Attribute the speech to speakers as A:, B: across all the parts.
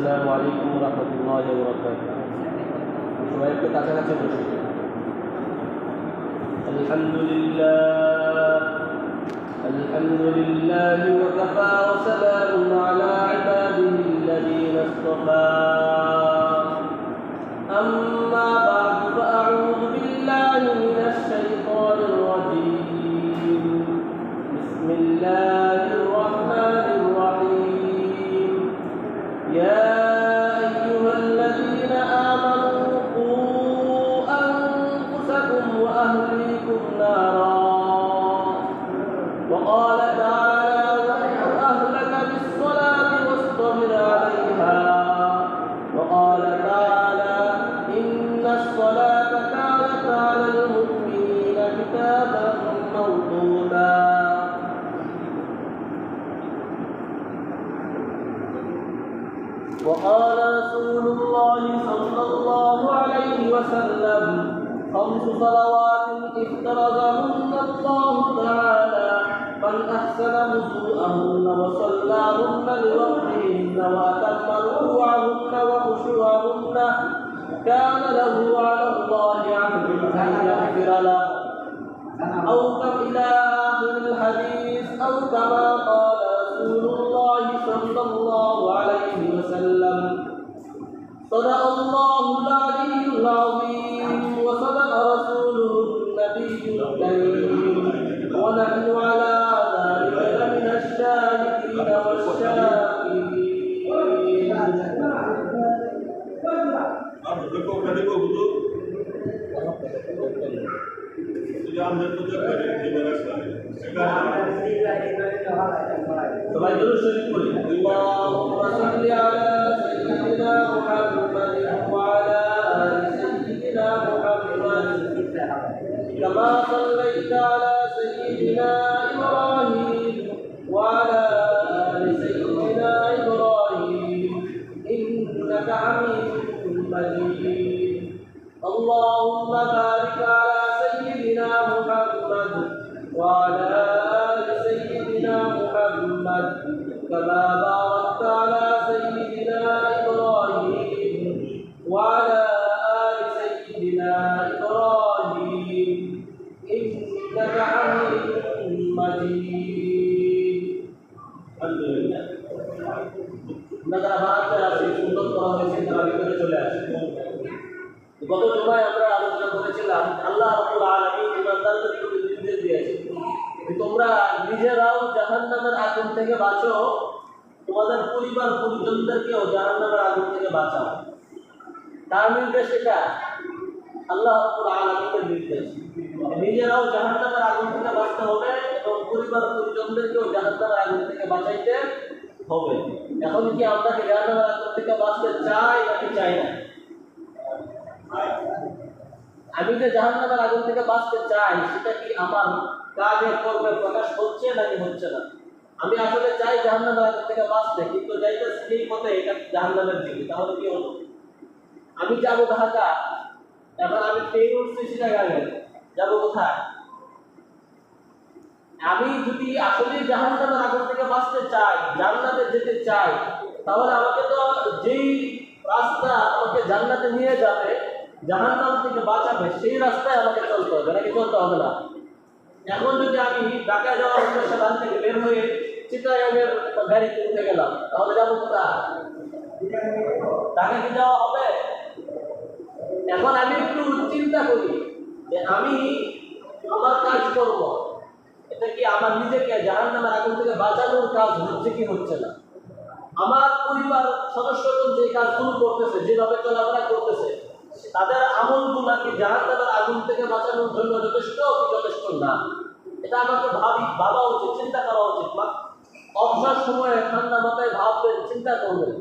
A: السلام عليكم ورحمة الله وبركاته. شوائبك تعالى تبرش الحمد لله الحمد لله وكفى وسلام على عباده الذين اصطفى. أما خمس صلوات افترضهن الله تعالى من أحسن وضوءهن وصلاهن لوقتهن واتم ركوعهن وخشوعهن كان له على الله عهد أن يغفر له. أو كم إلى آخر الحديث أو كما সবাই দূর শরীর করি আল্লাহুম্মা সাল্লি আলা সাইয়্যিদিনা মুহাম্মাদ ওয়া আলা আলি সাইয়্যিদিনা মুহাম্মাদ কামা সাল্লাইতা আলা সাইয়্যিদিনা محمد كما باركت জাহান্নামের আগুন থেকে বাঁচো। তোমাদের পরিবার পরিজনদেরকেও জাহান্নামের আগুন থেকে বাঁচাও। তার নির্দেশ এটা। আল্লাহ আলামিনের নির্দেশ। নিজেরাও জাহান্নামের আগুন থেকে বাঁচতে হবে এবং পরিবার পরিজনদেরকেও জাহান্নামের আগুন থেকে বাঁচাইতে হবে। এখন কি আমরা কি জাহান্নামের আগুন থেকে বাঁচতে চাই নাকি চাই না? আমি যে জাহান্নামের আগুন থেকে বাঁচতে চাই, সেটা কি আমার কাজে কর্মে প্রকাশ হচ্ছে নাকি হচ্ছে না? আমি আসলে চাই জাহান্নামের আগুন থেকে বাঁচতে, কিন্তু যাইতেছি এই পথে, এটা জাহান্নামের দিকে, তাহলে কি হলো? আমি যাব ঢাকা, এখন আমি ট্রেন উঠছি চিটাগাঙে যাব কোথায়? আমি যদি আসলে জাহান্নামের আগুন থেকে বাঁচতে চাই, জান্নাতে যেতে চাই, তাহলে আমাকে তো যেই রাস্তা আমাকে জান্নাতে নিয়ে যাবে, জাহান্নাম থেকে বাঁচাবে, সেই রাস্তায় আমাকে চলতে হবে, নাকি চলতে হবে না? এখন যদি আমি ঢাকা যাওয়ার উদ্দেশ্যে সেখান থেকে বের হয়ে চিটাগাঙের গাড়িতে উঠে গেলাম, তাহলে যাব কোথায়? ঢাকা কি যাওয়া হবে? এখন আমি একটু চিন্তা করি যে আমি আমার কাজ করব। এটা কি আমার নিজেকে জাহান নামের আগুন থেকে বাঁচানোর কাজ হচ্ছে কি হচ্ছে না? আমার পরিবার সদস্যগণ যে কাজগুলো করতেছে, যেভাবে চলাফেরা করতেছে তাদের আমলগুলা কি জাহান নামের আগুন থেকে বাঁচানোর জন্য যথেষ্ট কি যথেষ্ট না এটা আমাকে ভাবি, ভাবা উচিত, চিন্তা করা উচিত বা অবসর সময়ে ঠান্ডা মাথায় ভাববেন, চিন্তা করবেন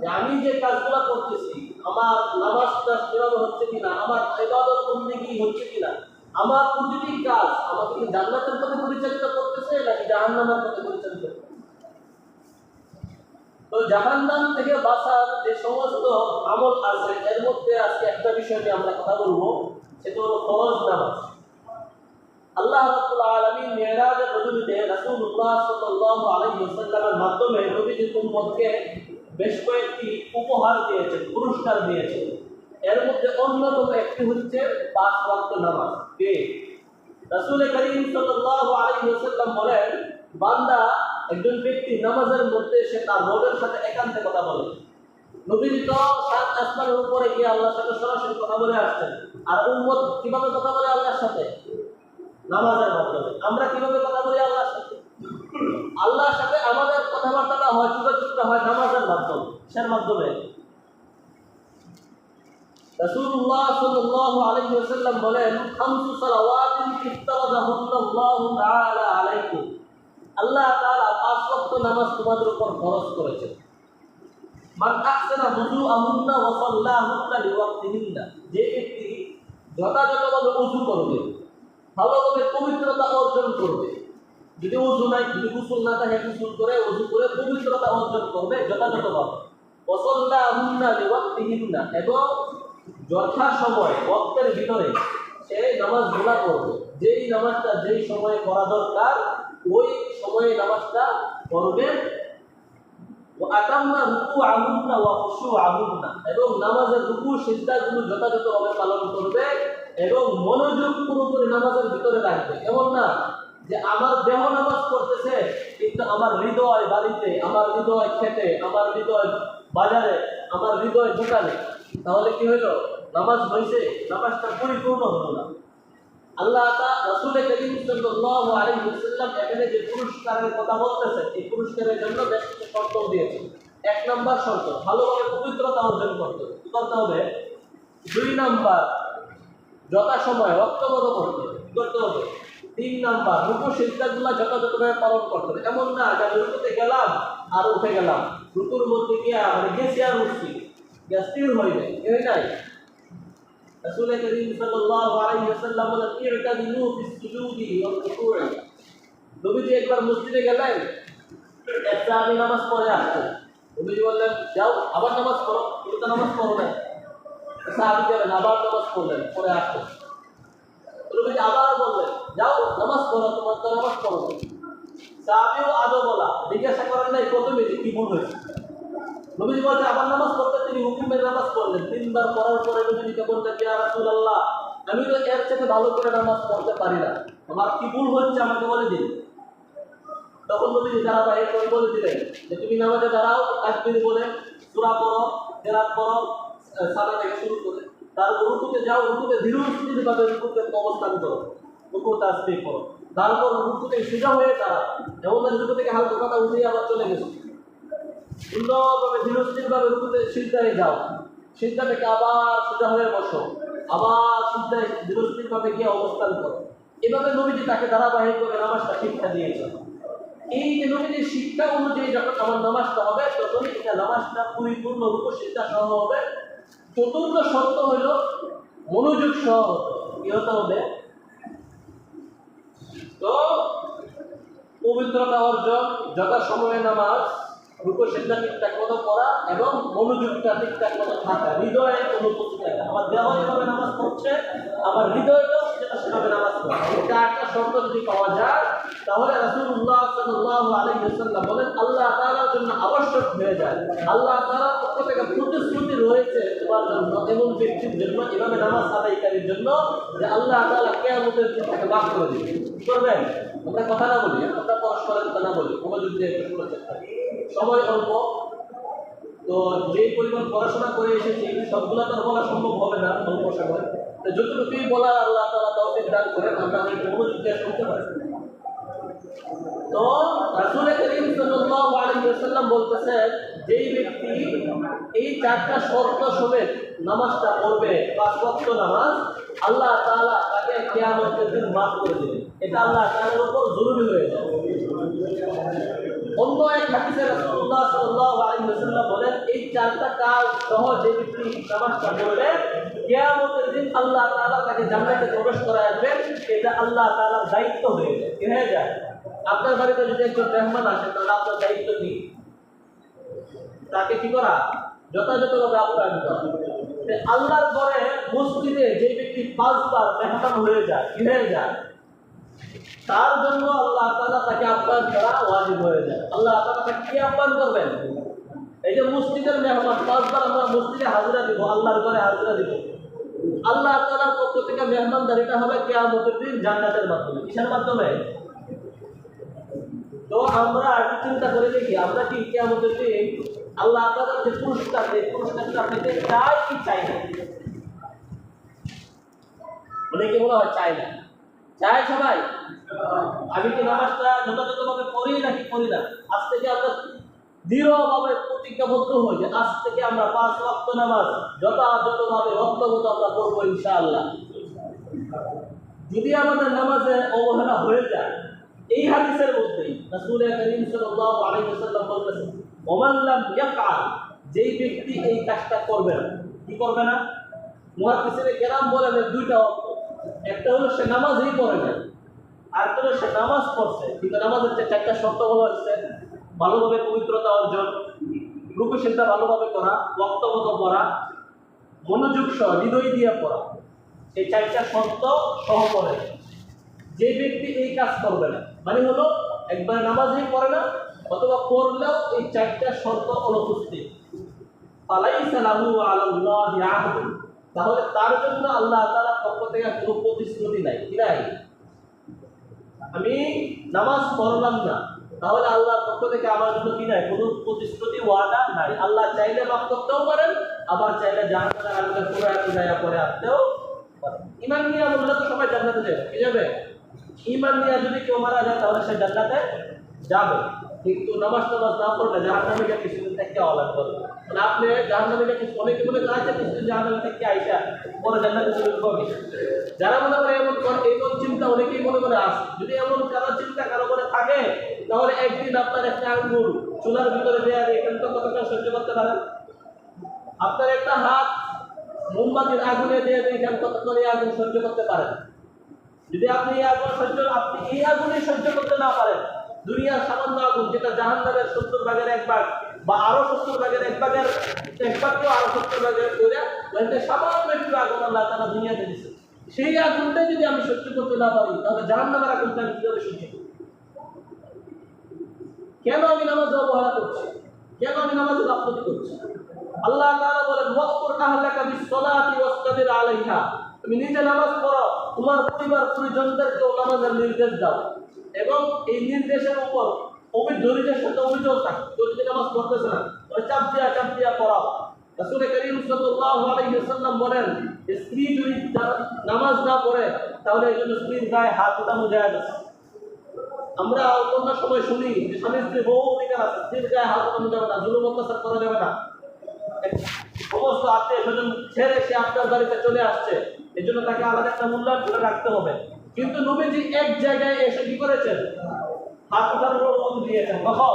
A: যে আমি যে কাজগুলো করতেছি, আমার নামাজ কাজ সেভাবে হচ্ছে কিনা, আমার ইবাদত বন্দেগী হচ্ছে কিনা, আমার প্রতিটি কাজ আমাকে কি জান্নাতের পথে পরিচালিত করতেছে নাকি জাহান্নামের পথে পরিচালিত? তো জাহান্নাম থেকে বাঁচার যে সমস্ত আমল আছে, এর মধ্যে আজকে একটা বিষয় নিয়ে আমরা কথা বলব, সেটা হলো ফরজ নামাজ। আল্লাহ রাব্বুল আলামিন রাসূলুল্লাহ সাল্লাল্লাহু আলাইহি ওয়াসাল্লামের মাধ্যমে নবীজির উম্মতকে বেশ কয়েকটি উপহার দিয়েছেন, পুরস্কার দিয়েছেন। এর মধ্যে অন্যতম একটি হচ্ছে পাঁচ ওয়াক্ত নামাজ। কে? রাসূল করিম সাল্লাল্লাহু আলাইহি ওয়াসাল্লাম বলেন, বান্দা একজন ব্যক্তি নামাজের মধ্যে সে তার রবের সাথে একান্তে কথা বলে। নবীজি তো সাত আসমানের উপরে গিয়ে আল্লাহর সাথে সরাসরি কথা বলে আসছেন। আর উম্মত কীভাবে কথা বলে আল্লাহর সাথে? নামাজের মাধ্যমে। আমরা কীভাবে কথা বলি আল্লাহর সাথে? আল্লাহর সাথে আমাদের কথাবার্তাটা হয়, যোগাযোগটা হয় নামাজের মাধ্যমে সের মাধ্যমে? রাসূলুল্লাহ সাল্লাল্লাহু আলাইহি ওয়াসাল্লাম বলেন, খামসু সালাওয়াতিন ইফতারাদাহুল্লাহু তাআলা আলাইকুম আল্লাহ তাআলা ওয়াক্ত নামাজ তোমাদের উপর ওয়া সাল্লাহুন্না লিওয়াক্তিহিন্না। যে ব্যক্তি যথাযথভাবে ওযু করবে, ভালোভাবে পবিত্রতা অর্জন করবে, যদি ওযু নাই, যদি গোসল না থাকে, গোসল করে ওযু করে পবিত্রতা অর্জন করবে যথাযথভাবে। ওয়াসাল্লাহুন্না লিওয়াক্তিহিন্না। এবং যথা সময় ওয়াক্তের ভিতরে সে নামাজগুলা করবে যেই নামাজটা যেই সময়ে করা দরকার, ওই সময়ে নামাজটা করবে আতাম্মা রুকু আহুন্না ওয়া খুশু আহুন্না। এবং নামাজের রুকু, সিজদাগুলো যথাযথভাবে পালন করবে এবং মনোযোগ পুরোপুরি নামাজের ভিতরে রাখবে। এমন না যে, আমার দেহ নামাজ করতেছে কিন্তু আমার হৃদয় বাড়িতে, আমার হৃদয় খেতে, আমার হৃদয় বাজারে, আমার হৃদয় দোকানে। তাহলে কি হইল? নামাজ হয়েছে নামাজটা পরিপূর্ণ হলো না। আল্লাহ রাসূল করিম সাল্লাল্লাহু আলাইহি এখানে যে পুরস্কারের কথা বলতেছেন, এই পুরস্কারের জন্য বেশ কিছু শর্ত দিয়েছেন এক নাম্বার শর্ত ভালোভাবে পবিত্রতা অর্জন করতে হবে। করতে হবে? দুই নাম্বার, যথাসময় রক্তবদ্ধ করতে হবে। করতে হবে? তিন নাম্বার রুকু সিদ্ধাগুলো যথাযথভাবে পালন করতে হবে। এমন না, যে আমি রুকুতে গেলাম আর উঠে গেলাম। রুকুর মধ্যে গিয়া মানে গেছি আর উঠছি। গ্যাস স্থির হইবে এই নাই রাসূল করিম সাল্লাল্লাহু আলাইহি ওয়াসাল্লাম বলেন اعتدلوا في السجود والركوع রুকুই নবীজি একবার মসজিদে গেলেন, একটা আমি নামাজ পড়ে আসতেন নবীজি বললেন, যাও, আবার নামাজ পড়ো, তুমি তো নামাজ পড়ো না সাহাবি যাবেন আবার নামাজ পড়লেন পড়ে আসতেন নবীজি আবার বললেন, যাও, নামাজ পড়ো, তোমার তো নামাজ পড়ো সাহাবিও আদৌ বলা, জিজ্ঞাসা করেন নাই প্রথমে যে কি মন হয়েছে? নবীজি বলছে, আবার নামাজ পড়তে তিনি হুকুমের নামাজ পড়লেন। তিনবার পড়ার পরে নবীজিকে বললেন ইয়া রাসূলুল্লাহ, আমি তো এর থেকে ভালো করে নামাজ পড়তে পারি না। আমার কি ভুল হচ্ছে আমাকে বলে দিন। তখন বলি নবীজি ধারাবাহিক করে বলে দিলেন যে, তুমি নামাজে দাঁড়াও, তাকবীর বলে, সূরা পড়ো কেরাত পড়ো সালা থেকে শুরু করে তারপর রুকুতে যাও, রুকুতে ধীর স্থিরভাবে রুকুতে অবস্থান করো, রুকু তাসবিহ করো তারপর রুকুতে সোজা হয়ে দাঁড়াও। এমন রুকু থেকে হালকা কথা উঠে আবার চলে গেছো। সুন্দরভাবে ধীরস্থিরভাবে রুকুতে সিদ্ধায় যাও। সিদ্ধা থেকে আবার সোজা হয়ে বসো, আবার সিদ্ধায় ধীরস্থিরভাবে গিয়ে অবস্থান করো। এভাবে নবীজি তাকে ধারাবাহিকভাবে নামাজটা শিক্ষা দিয়েছে এই যে নবীজির শিক্ষা অনুযায়ী যখন আমার নামাজটা হবে, তখনই এটা নামাজটা পরিপূর্ণ রূপ শিক্ষা সহ হবে। চতুর্থ শর্ত হইল মনোযোগ সহ। কি হতে হবে? তো পবিত্রতা অর্জন যথা সময়ে নামাজ রূপ ঠিকঠাক মতো করা এবং মনোযোগটা ঠিকঠাক মতো থাকা। হৃদয়ে অনুভূতি থাকা আমার দেহ যেভাবে নামাজ পড়ছে, আমার হৃদয়টাও সেটা সেভাবে নামাজ পড়ছে চারটা শর্ত যদি পাওয়া যায়, তাহলে রাসূলুল্লাহ সাল্লাল্লাহু আলাইহি বলেন, আল্লাহ তাআলার জন্য আবশ্যক হয়ে যায়। আল্লাহ তাআলার পক্ষ থেকে প্রতিশ্রুতি রয়েছে তোমার জন্য এমন ব্যক্তির জন্য এভাবে নামাজ আদায়কারীর জন্য, যে আল্লাহ তাআলা কিয়ামতের দিন তাকে মাফ করে দিবে। কি করবেন? আমরা কথা না বলি, আমরা পরস্পরের কথা না বলি, মনোযোগ দিয়ে একটু চেষ্টা। সময় অল্প। তো যে পরিমাণ পড়াশোনা করে এসেছি, সবগুলো তো বলা সম্ভব হবে না অল্প সময়। তো যতটুকুই বলা আল্লাহ তাআলা তৌফিক দান করেন আমরা একটু মনোযোগ পারি তো রাসূল করিম সাল্লাল্লাহু আলাইহি বলতেছেন, যেই ব্যক্তি এই চারটা শর্ত সমেত নামাজটা পড়বে, পাঁচ ওয়াক্ত নামাজ, আল্লাহ তাআলা তাকে কিয়ামতের দিন মাফ করে দেবেন এটা আল্লাহ তাআলার উপর জরুরি হয়ে যায়। অন্য এক হাদিসে রাসূলুল্লাহ সাল্লাল্লাহু আলাইহি ওয়াসাল্লাম বলেন, এই চারটা কাজ সহ যে ব্যক্তি নামাজটা পড়বে কিয়ামতের দিন আল্লাহ তাআলা তাকে জান্নাতে প্রবেশ করাবেন এটা আল্লাহ তাআলার দায়িত্ব হয়ে যায় হয়ে যায়। আপনার বাড়িতে যদি একজন মেহমান আসে, তাহলে আপনার দায়িত্ব কি? তাকে কি করা? যথাযথভাবে আপ্যায়ন করা। আল্লাহর পরে মসজিদে যে ব্যক্তি পাঁচবার মেহমান হয়ে যায়, কি হয়ে যায়? তার জন্য আল্লাহ তাআলা তাকে আহ্বান করা ওয়াজিব হয়ে যায়। আল্লাহ তাআলা তাকে কি আহ্বান করবেন? এই যে মসজিদের মেহমান, পাঁচবার আমরা মসজিদে হাজিরা দিব, আল্লাহর ঘরে হাজিরা দিব। আল্লাহ তাআলার পক্ষ থেকে মেহমানদারিটা হবে কিয়ামতের দিন জান্নাতের মাধ্যমে। কিসের মাধ্যমে? তো আমরা একটু চিন্তা করে দেখি, আমরা কি কিয়ামতের দিন আল্লাহ তাআলার যে পুরস্কার, এই পুরস্কারটা পেতে চাই কি চাই না? অনেকে মনে হয় চাই না। চায় সবাই। আমি কি নামাজটা যথাযথভাবে পড়ি নাকি পড়ি না? আজ থেকে আমরা দৃঢ়ভাবে প্রতিজ্ঞাবদ্ধ হই যে আজ থেকে আমরা পাঁচ রক্ত নামাজ যথাযথভাবে রক্তগত আমরা করব ইনশাআল্লাহ। যদি আমাদের নামাজে অবহেলা হয়ে যায়, এই হাদিসের মধ্যেই রাসূল করিম সাল্লাল্লাহু আলাইহি ওয়াসাল্লাম বলেছেন ওমান লাম যেই ব্যক্তি এই কাজটা করবে না, কি করবে না? মুহাদ্দিসিনে কেরাম বলেন দুইটা অর্থ। একটা হলো সে নামাজই পড়ে না। আর হলো সে নামাজ পড়ছে, কিন্তু নামাজের যে চারটা শর্ত হলো হচ্ছে ভালোভাবে পবিত্রতা অর্জন রূপসিদ্ধা ভালোভাবে করা বক্তব্য পড়া, মনোযোগ সহ হৃদয় দিয়ে পড়া, এই চারটা শর্ত সহ করে যে ব্যক্তি এই কাজ করবে না মানে হলো একবার নামাজই পড়ে না, অথবা পড়লেও এই চারটা শর্ত অনুপস্থিত। ফালাইসা লাহু আলাল্লাহি তাহলে তার জন্য আল্লাহ তাআলার পক্ষ থেকে কোনো প্রতিশ্রুতি নাই, কি নাই? আমি নামাজ পড়লাম না। তাহলে আল্লাহর পক্ষ থেকে আমার জন্য কি নাই? কোনো প্রতিশ্রুতি, ওয়াদা নাই। আল্লাহ চাইলে মাফ করতেও পারেন, আবার চাইলে জাহান্নামের আগুনে পুরো এত জায়গা পরে আসতেও পারেন। ইমান নিয়ে বললে তো সবাই জানতে যাবে। কি যাবে? ইমান নিয়ে যদি কেউ মারা যায়, তাহলে সে জান্নাতে যাবে। কিন্তু নামাজ টামাজ না পড়লে জাহান্নামীকে কিছুদিন থেকে আলাদা করবে মানে আপনি জাহান্নামীকে কিছু অনেকে মনে করে আছে কিছুদিন জাহান্নামী থেকে আইসা পরে জান্নাতে চলে যাবে যারা মনে করে এমন করে, এমন চিন্তা অনেকেই মনে করে আসে। যদি এমন কারও চিন্তা কারও করে থাকে, তাহলে একদিন আপনার একটা আঙ্গুর চুলার ভিতরে দেওয়া এখান তো কতটা সহ্য করতে পারেন? আপনার একটা হাত মোমবাতির আগুনে দিয়ে এখান কতক্ষণ এই আগুন সহ্য করতে পারেন? যদি আপনি এই আগুন সহ্য আপনি এই আগুনে সহ্য করতে না পারেন দুনিয়ার সামান্য আগুন, যেটা জাহান নামের সত্তর ভাগের এক ভাগ বা আরও সত্তর ভাগের এক ভাগের এক ভাগকেও আরও সত্তর ভাগের করে ওইটা সামান্য একটু আগুন আল্লাহ তারা দুনিয়াতে দিচ্ছে সেই আগুনটা যদি আমি সহ্য করতে না পারি, তাহলে জাহান নামের আগুনটা আমি কীভাবে সহ্য করব? কেন আমি নামাজ অবহেলা করছি? কেন আমি নামাজ গাফলতি করছি? আল্লাহ তাআলা বলেন ওয়াক্তুর আহলাকা বিসসালাতি ওয়াসতাবির আলাইহা। তুমি নিজে নামাজ পড়ো, তোমার পরিবার পরিজনদেরকেও নামাজের নির্দেশ দাও। এবং এই নির্দেশের উপর অভিযোগের সাথে অভিযোগ থাকে নামাজ পড়তেছে না। চাপ দিয়া চাপ দিয়া পড়াও করিম সাল্লাল্লাহু আলাইহি ওয়াসাল্লাম বলেন স্ত্রী যদি নামাজ না পড়ে, তাহলে এই জন্য স্ত্রীর গায়ে হাত উঠানো যায় না। আমরা অন্য সময় শুনি যে স্বামী স্ত্রী বহু অধিকার আছে, স্ত্রীর গায়ে হাত উঠানো যাবে না, জুলুম অত্যাচার করা যাবে না। সমস্ত আত্মীয় স্বজন ছেড়ে সে আপনার বাড়িতে চলে আসছে। এই জন্য তাকে আলাদা একটা মূল্যায়ন করে রাখতে হবে। কিন্তু নবীজি এক জায়গায় এসে কি করেছেন? হাত উঠানোর অনুমতি দিয়েছেন। কখন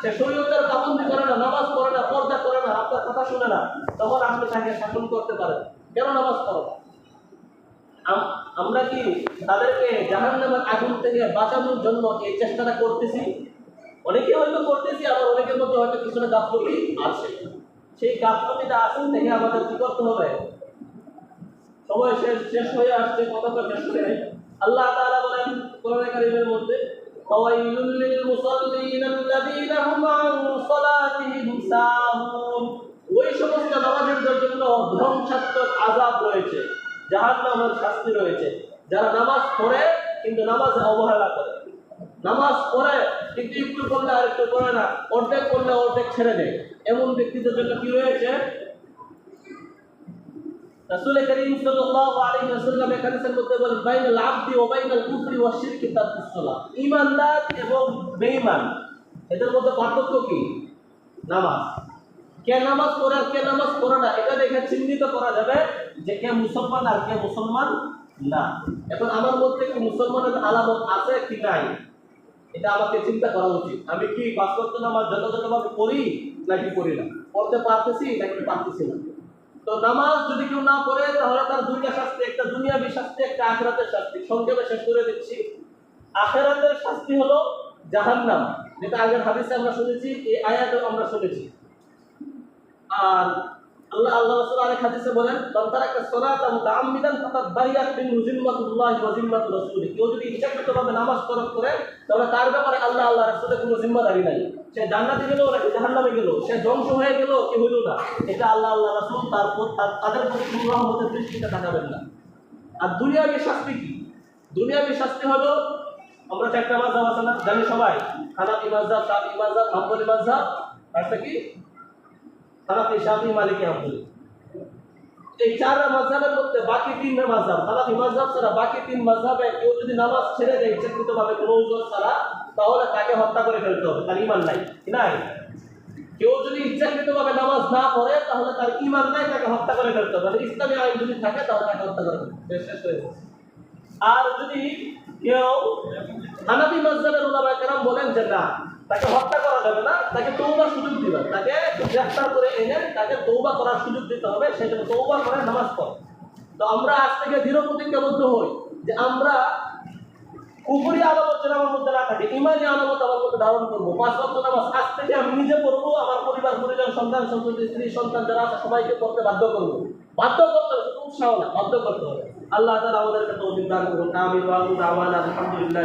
A: সে শরীয়তের পাবন্দি করে না, নামাজ পড়ে না, পর্দা করে না আপনার কথা শুনে না, তখন আপনি তাকে শাসন করতে পারেন। কেন নামাজ পড়ো? আমরা কি তাদেরকে জাহান্নামের আগুন থেকে বাঁচানোর জন্য এই চেষ্টাটা করতেছি? অনেকে হয়তো করতেছি, আবার অনেকের মধ্যে হয়তো কিছুটা গাফলতি আছে। সেই গাফলতিটা আসুন থেকে আমাদের কি করতে হবে? সময় শেষ শেষ হয়ে আসছে কতটা শেষ হয়ে আল্লাহ তাআলা বলেন কোরআন কারীমের মধ্যে ফাওয়াইলুল লিল মুসাল্লিন হুম আন সালাতিহিম সাহুন। ওই সমস্ত নামাজের জন্য ধ্বংসাত্মক আযাব রয়েছে, জাহান্নামের শাস্তি রয়েছে। যারা নামাজ পড়ে, কিন্তু নামাজে অবহেলা করে। নামাজ পড়ে, কিন্তু একটু পড়লে আর একটু পড়ে না, অর্ধেক পড়লে অর্ধেক ছেড়ে দেয়। এমন ব্যক্তিদের জন্য কি রয়েছে? রাসূল করিম সাল্লাল্লাহু আলাইহি ওয়াসাল্লাম এর হাদিসের মধ্যে বলেন, বাইনাল আবদি ওয়া বাইনাল কুফরি ওয়া শিরকি তারকুস ঈমানদার এবং বেঈমান, এদের মধ্যে পার্থক্য কি? নামাজ। কে নামাজ পড়ে আর কে নামাজ পড়ে না, এটা দেখে চিহ্নিত করা যাবে যে কে মুসলমান আর কে মুসলমান না। এখন আমার মধ্যে কি মুসলমানের আলামত আছে কি নাই? এটা আমাকে চিন্তা করা উচিত। আমি কি ওয়াক্ত নামাজ যথাযথভাবে পড়ি নাকি পড়ি না? পড়তে পারতেছি নাকি পারতেছি না? তো নামাজ যদি কেউ না পড়ে, তাহলে তার দুইটা শাস্তি একটা, দুনিয়াবী শাস্তি একটা, আখেরাতের শাস্তি। সংক্ষেপে শেষ করে দিচ্ছি। আখেরাতের শাস্তি হলো জাহান্নাম, যেটা আগের হাদিসে আমরা শুনেছি, এই আয়াতেও আমরা শুনেছি। আর আল্লাহ আল্লাহ রাসূল আরেক হাদিসে বলেন, মান তারাকা সালাতা মুতাআম্মিদান ফাকাদ বারিয়াত মিন জিম্মাতুল্লাহি ওয়া জিম্মাতুর রাসূলি কেউ যদি ইচ্ছাকৃতভাবে নামাজ তরক করে, তাহলে তার ব্যাপারে আল্লাহ আল্লাহ রাসূলের কোনো জিম্মাদারি নাই। সে জান্নাতে গেল নাকি জাহান্নামে গেল? সে ধ্বংস হয়ে গেল কি হইল না? এটা আল্লাহ আল্লাহ রাসূল তার তাদের প্রতি কোনো রহমতের দৃষ্টিতে তাকাবেন না। আর দুনিয়াবী শাস্তি কি? দুনিয়াবী শাস্তি হলো, আমরা চারটা মাঝহাব আছে না, জানি সবাই? হানাফি মাযহাব শাফি মাযহাব, হাম্বলি মাযহাব আরটা কি? হানাফি শাফি মালিকি হাম্বলি এই চার মাযহাবের মধ্যে বাকি তিন মাযহাব হানাফি মাযহাব ছাড়া বাকি তিন মাযহাবে কেউ যদি নামাজ ছেড়ে দেয়, ইচ্ছাকৃতভাবে কোনো উজর ছাড়া, তাহলে তাকে হত্যা করে ফেলতে হবে, তার ঈমান নাই নাই কেউ যদি ইচ্ছাকৃতভাবে নামাজ না পড়ে, তাহলে তার ঈমান নাই, তাকে হত্যা করে ফেলতে হবে মানে ইসলামী আইন যদি থাকে, তাহলে তাকে হত্যা করে ফেলতে। শেষ হয়ে। আর যদি কেউ হানাফি মাযহাবের উলামা কেরাম বলেন যে না, তাকে হত্যা করা যাবে না, তাকে তৌবার সুযোগ দিবে তাকে গ্রেফতার করে এনে তাকে তৌবা করার সুযোগ দিতে হবে সে জন্য তৌবা করে নামাজ পড়ে। তো আমরা আজ থেকে দৃঢ় প্রতিজ্ঞাবদ্ধ হই যে আমরা কুপুরি আলামত যেন আমার মধ্যে না থাকে, ইমানি আলামত আমার মধ্যে ধারণ করব। পাঁচ বছর নামাজ আজ থেকে আমি নিজে পড়ব, আমার পরিবার, পরিজন, সন্তান, সন্ততি, স্ত্রী, সন্তান যারা আছে, সবাইকে পড়তে বাধ্য করব। বাধ্য করতে হবে, শুধু উৎসাহ না, বাধ্য করতে হবে। আল্লাহ তারা আমাদেরকে তৌফিক দান করুন আমি আলহামদুলিল্লাহ